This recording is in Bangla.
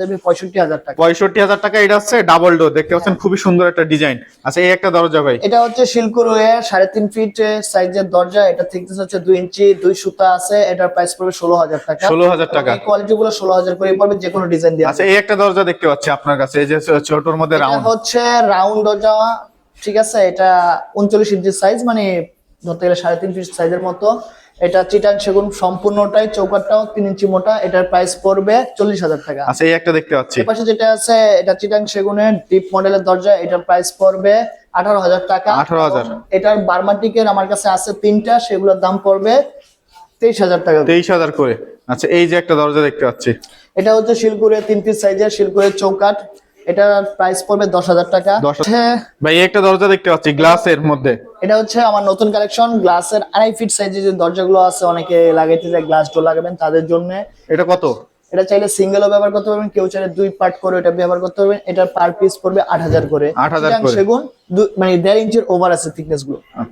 যাবে পঁয়ষট্টি হাজার টাকা। পঁয়ষট্টি হাজার টাকা এটা হচ্ছে ডাবল ডোর দেখতে পাচ্ছেন খুবই সুন্দর একটা ডিজাইন আচ্ছা এই একটা দরজা ভাই। এটা হচ্ছে শিলকুরুয়ে সাড়ে তিন ফিট সাইজের দরজা। এটা থিকনেস হচ্ছে দুই ইঞ্চি দুই সুতা আছে। এটার প্রাইস পড়বে ষোলো হাজার টাকা। 16,000 টাকা। কোয়ালিটি গুলো ষোলো হাজার করে পড়বে যে কোনো ডিজাইন দিয়ে আচ্ছা এই একটা দরজা দেখতে পাচ্ছি আপনার কাছে এই যে ছোটর মধ্যে রাউন্ড হচ্ছে রাউন্ড দরজা ঠিক আছে? এটা উনচল্লিশ ইঞ্চি সাইজ মানে ধরতে গেলে সাড়ে তিন ফিট সাইজের মতো। এটা চিটান সেগুন সম্পূর্ণটাই চৌকাটটাও তিন ইঞ্চি মোটা। এটার প্রাইস পড়বে চল্লিশ হাজার টাকা। আচ্ছা এই একটা দেখতে পাচ্ছি। পাশে যেটা আছে এটা চিটাং সেগুনের ডিপ মডেলের দরজা। এটার প্রাইস পড়বে আঠারো হাজার টাকা। আঠারো হাজার। এটার বার্মাটিকের আমার কাছে আছে তিনটা সেগুলোর দাম পড়বে তেইশ হাজার টাকা। তেইশ হাজার করে। আচ্ছা এই যে একটা দরজা দেখতে পাচ্ছি। এটা হচ্ছে শিলকুরে তিন পিস সাইজের শিলকুরের চৌকাট। এটার প্রাইস পড়বে দশ হাজার টাকা। 10,000 হ্যাঁ। ভাই এই একটা দরজা দেখতে পাচ্ছি গ্লাসের মধ্যে। এটা হচ্ছে আমার নতুন কালেকশন গ্লাসের আড়াই ফিট সাইজের যে দরজাগুলো আছে অনেকে লাগাইতে যায় গ্লাস ডোর লাগাবেন তাদের জন্য। এটা কত? এটা চাইলে সিঙ্গেলও ব্যবহার করতে পারবেন কেউ চাইলে দুই পার্ট করে এটা ব্যবহার করতে পারবেন। এটার পার পিস পড়বে আট হাজার করে। আট হাজার সেগুন মানে দেড় ইঞ্চির ওভার আছে থিকনেসগুলো।